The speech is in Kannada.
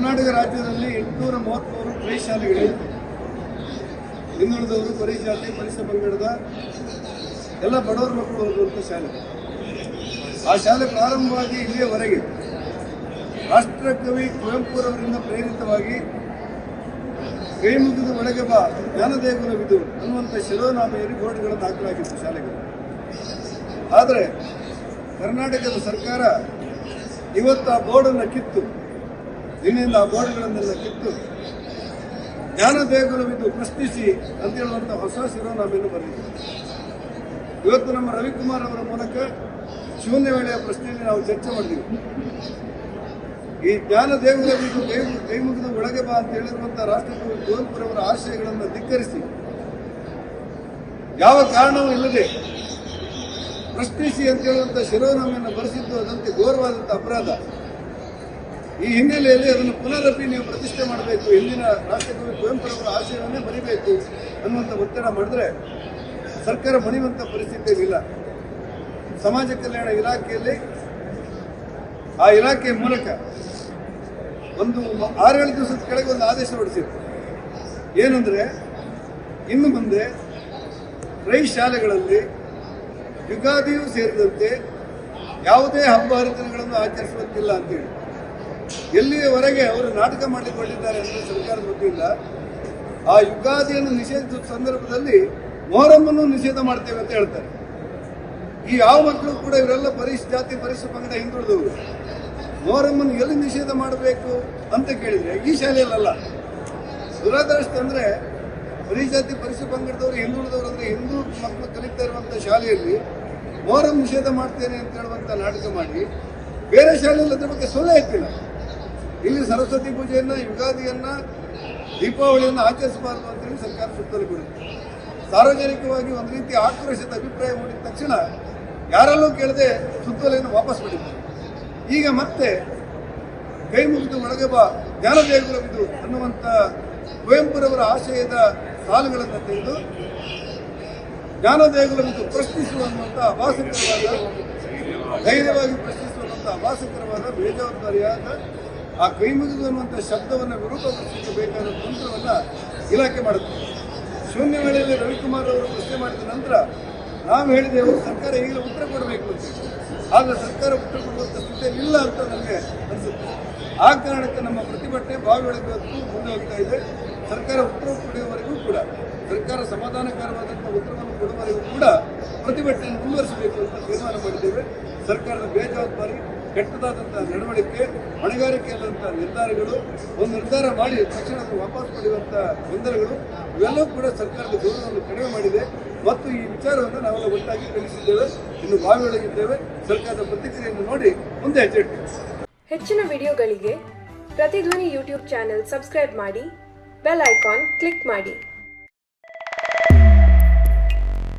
ಕರ್ನಾಟಕ ರಾಜ್ಯದಲ್ಲಿ ಎಂಟುನೂರ ಮೂವತ್ತ್ಮೂರು ಪ್ರೈ ಶಾಲೆಗಳಿವೆ. ಹಿಂದುಳಿದವರು ಶಾಲೆ, ಪರಿಸರ ಪಂಗಡದ ಎಲ್ಲ ಬಡವರ ಮಕ್ಕಳು ಓದುವಂಥ ಶಾಲೆ. ಆ ಶಾಲೆ ಪ್ರಾರಂಭವಾಗಿ ಇಲ್ಲಿಯವರೆಗೆ ರಾಷ್ಟ್ರಕವಿ ಕುವೆಂಪುರವರಿಂದ ಪ್ರೇರಿತವಾಗಿ ಕೈ ಮುಗಿದು ಒಳಗೆ ಬಾ ಜ್ಞಾನದೇಗುಲವಿದು ಅನ್ನುವಂಥ ಶಿರೋನಾಮೆಯಲ್ಲಿ ಬೋರ್ಡ್ಗಳನ್ನು ದಾಖಲಾಗಿತ್ತು ಶಾಲೆಗಳು. ಆದರೆ ಕರ್ನಾಟಕದ ಸರ್ಕಾರ ಇವತ್ತು ಆ ಬೋರ್ಡನ್ನು ಕಿತ್ತು. ನಿನ್ನೆಯಿಂದ ಆ ಬೋರ್ಡ್ಗಳನ್ನೆಲ್ಲ ಕಿತ್ತು ಜ್ಞಾನ ದೇಗುಲವಿದ್ದು ಪ್ರಶ್ನಿಸಿ ಅಂತ ಹೇಳುವಂಥ ಹೊಸ ಶಿರೋನಾಮೆಯನ್ನು ಬರೆದಿದೆ ಇವತ್ತು ನಮ್ಮ ರವಿಕುಮಾರ್ ಅವರ ಮೂಲಕ ಶೂನ್ಯ ವೇಳೆಯ ಪ್ರಶ್ನೆಯಲ್ಲಿ ನಾವು ಚರ್ಚೆ ಮಾಡಿದ್ದೀವಿ ಈ ಜ್ಞಾನ ದೇಗುಲವಿದ್ದು ಕೈ ಕೈ ಮುಗಿದು ಒಳಗೆ ಬಾ ಅಂತ ಹೇಳಿರುವಂಥ ರಾಷ್ಟ್ರಕವಿ ಕುವೆಂಪುರವರ ಆಶಯಗಳನ್ನು ಧಿಕ್ಕರಿಸಿ ಯಾವ ಕಾರಣವೂ ಇಲ್ಲದೆ ಪ್ರಶ್ನಿಸಿ ಅಂತ ಹೇಳುವಂಥ ಶಿರೋನಾಮೆಯನ್ನು ಬರೆಸಿದ್ದು ಅದಂತೆ ಘೋರವಾದಂಥ ಅಪರಾಧ. ಈ ಹಿನ್ನೆಲೆಯಲ್ಲಿ ಅದನ್ನು ಪುನರಪಿ ನೀವು ಪ್ರತಿಷ್ಠೆ ಮಾಡಬೇಕು ಹಿಂದಿನ ರಾಷ್ಟ್ರಕವಿ ಕುವೆಂಪುರವರ ಆಶಯವನ್ನೇ ಬರಿಬೇಕು ಅನ್ನುವಂಥ ಒತ್ತಡ ಮಾಡಿದ್ರೆ ಸರ್ಕಾರ ಬರೆಯುವಂಥ ಪರಿಸ್ಥಿತಿ ಇಲ್ಲ. ಸಮಾಜ ಕಲ್ಯಾಣ ಇಲಾಖೆಯಲ್ಲಿ, ಆ ಇಲಾಖೆಯ ಮೂಲಕ ಒಂದು ಆರೇಳು ದಿವಸದ ಕೆಳಗೆ ಒಂದು ಆದೇಶ ಹೊರಡಿಸಿದ್ರು. ಏನಂದ್ರೆ, ಇನ್ನು ಮುಂದೆ ರೈ ಶಾಲೆಗಳಲ್ಲಿ ಯುಗಾದಿಯೂ ಸೇರಿದಂತೆ ಯಾವುದೇ ಹಬ್ಬ ಹರಿದಿನಗಳನ್ನು ಆಚರಿಸುವಂತಿಲ್ಲ ಅಂತೇಳಿ. ಎಲ್ಲಿಯವರೆಗೆ ಅವರು ನಾಟಕ ಮಾಡಿಕೊಂಡಿದ್ದಾರೆ ಅಂದರೆ ಸರ್ಕಾರ ಗೊತ್ತಿಲ್ಲ ಆ ಯುಗಾದಿಯನ್ನು ನಿಷೇಧಿಸುವ ಸಂದರ್ಭದಲ್ಲಿ ಮೊಹರಮ್ಮನ್ನು ನಿಷೇಧ ಮಾಡ್ತೇವೆ ಅಂತ ಹೇಳ್ತಾರೆ. ಈ ಯಾವ ಮಕ್ಕಳು ಕೂಡ ಇವರೆಲ್ಲ ಪರಿಶ್, ಜಾತಿ ಪರಿಶ್ ಪಂಗಡ ಹಿಂದುಳಿದವರು. ಮೊಹರಮ್ಮನ್ನು ಎಲ್ಲಿ ನಿಷೇಧ ಮಾಡಬೇಕು ಅಂತ ಕೇಳಿದ್ರೆ ಈ ಶಾಲೆಯಲ್ಲ ದುರಾದೃಷ್ಟ ಅಂದ್ರೆ ಪರಿಜಾತಿ ಪರಿಶು ಪಂಗಡದವರು, ಹಿಂದುಳಿದವರು ಅಂದ್ರೆ ಹಿಂದೂ ಮಕ್ಕಳು ಕಲಿತಾ ಇರುವಂತ ಶಾಲೆಯಲ್ಲಿ ಮೊಹರಂ ನಿಷೇಧ ಮಾಡ್ತೇನೆ ಅಂತ ಹೇಳುವಂತ ನಾಟಕ ಮಾಡಿ ಬೇರೆ ಶಾಲೆಯಲ್ಲಿ ಅದ್ರ ಬಗ್ಗೆ ಸೊಲೆ ಇಟ್ಟಿಲ್ಲ ಇಲ್ಲಿ ಸರಸ್ವತಿ ಪೂಜೆಯನ್ನ, ಯುಗಾದಿಯನ್ನ, ದೀಪಾವಳಿಯನ್ನು ಆಚರಿಸಬಾರದು ಅಂತೇಳಿ ಸರ್ಕಾರ ಸುತ್ತಲೂ ಕೊಡುತ್ತೆ. ಸಾರ್ವಜನಿಕವಾಗಿ ಒಂದು ರೀತಿ ಆಕ್ರೋಶದ ಅಭಿಪ್ರಾಯ ಮೂಡಿದ ತಕ್ಷಣ ಯಾರಲ್ಲೂ ಕೇಳದೆ ಸುತ್ತೋಲೆಯನ್ನು ವಾಪಸ್ ಪಡಿತಾರೆ. ಈಗ ಮತ್ತೆ ಕೈ ಮುಗಿದು ಒಳಗೆ ಬಾ ಜ್ಞಾನ ಅನ್ನುವಂಥ ಕುವೆಂಪುರವರ ಆಶಯದ ಸಾಲುಗಳನ್ನು ತೆಗೆದು ಜ್ಞಾನ ದೇಗುಲವಿದು ಪ್ರಶ್ನಿಸುವ ಅನ್ನುವಂಥ ಅಭಾಸಕರವಾದ ಧೈರ್ಯವಾಗಿ ಪ್ರಶ್ನಿಸುವಂಥ ಅಭಾಸಕರವಾದ ಬೇಜವಾಬ್ದಾರಿಯಾದ ಆ ಕೈ ಮುಗಿದು ಅನ್ನುವಂಥ ಶಬ್ದವನ್ನು ವಿರೂಪಗೊಳಿಸಲಿಕ್ಕೆ ಬೇಕಾದ ತಂತ್ರವನ್ನು ಇಲಾಖೆ ಮಾಡುತ್ತೆ. ಶೂನ್ಯ ವೇಳೆಯಲ್ಲಿ ರವಿಕುಮಾರ್ ಅವರು ಪ್ರಶ್ನೆ ಮಾಡಿದ ನಂತರ ನಾವು ಅವರು ಸರ್ಕಾರ ಈಗಲೇ ಉತ್ತರ ಕೊಡಬೇಕು ಅಂತ? ಆದರೆ ಸರ್ಕಾರ ಉತ್ತರ ಕೊಡುವಂಥ ಸ್ಥಿತಿಯಲ್ಲಿ ಇಲ್ಲ ಅಂತ ನನಗೆ ಅನಿಸುತ್ತೆ. ಆ ಕಾರಣಕ್ಕೆ ನಮ್ಮ ಪ್ರತಿಭಟನೆ ಹೊತ್ತು ಮುಂದೆ ಹೋಗ್ತಾ ಇದೆ. ಸರ್ಕಾರ ಉತ್ತರ ಕೊಡುವವರೆಗೂ ಕೂಡ, ಸರ್ಕಾರ ಸಮಾಧಾನಕರವಾದಂಥ ಉತ್ತರವನ್ನು ಕೊಡುವವರೆಗೂ ಕೂಡ ಪ್ರತಿಭಟನೆಯನ್ನು ಮುಂದುವರಿಸಬೇಕು ಅಂತ ತೀರ್ಮಾನ ಮಾಡಿದ್ದೇವೆ. ಸರ್ಕಾರದ ಬೇಜವಾಬ್ದಾರಿ ಕೆಟ್ಟದಾದಂಥ ನಡವಳಿಕೆ ಹೊಣೆಗಾರಿಕೆಯಾದಂಥ ನಿರ್ಧಾರಗಳು, ಒಂದು ನಿರ್ಧಾರ ಮಾಡಿ ತಕ್ಷಣ ವಾಪಸ್ ಪಡೆಯುವಂಥ ಗೊಂದಲಗಳು, ಇವೆಲ್ಲವೂ ಕೂಡ ಸರ್ಕಾರದ ಗೌರವವನ್ನು ಕಡಿಮೆ ಮಾಡಿದೆ. ಮತ್ತು ಈ ವಿಚಾರವನ್ನು ನಾವೆಲ್ಲ ಒಟ್ಟಾಗಿ ಕಲಿಸಿದ್ದೇವೆ ಇನ್ನು ಬಾವಿಯೊಳಗಿದ್ದೇವೆ ಸರ್ಕಾರದ ಪ್ರತಿಕ್ರಿಯೆಯನ್ನು ನೋಡಿ ಮುಂದೆ ಹೆಜ್ಜೆ ಹೆಚ್ಚಿನ ವಿಡಿಯೋಗಳಿಗೆ ಪ್ರತಿಧ್ವನಿ ಯೂಟ್ಯೂಬ್ ಚಾನೆಲ್ ಸಬ್ಸ್ಕ್ರೈಬ್ ಮಾಡಿ, ಬೆಲ್ ಐಕಾನ್ ಕ್ಲಿಕ್ ಮಾಡಿ.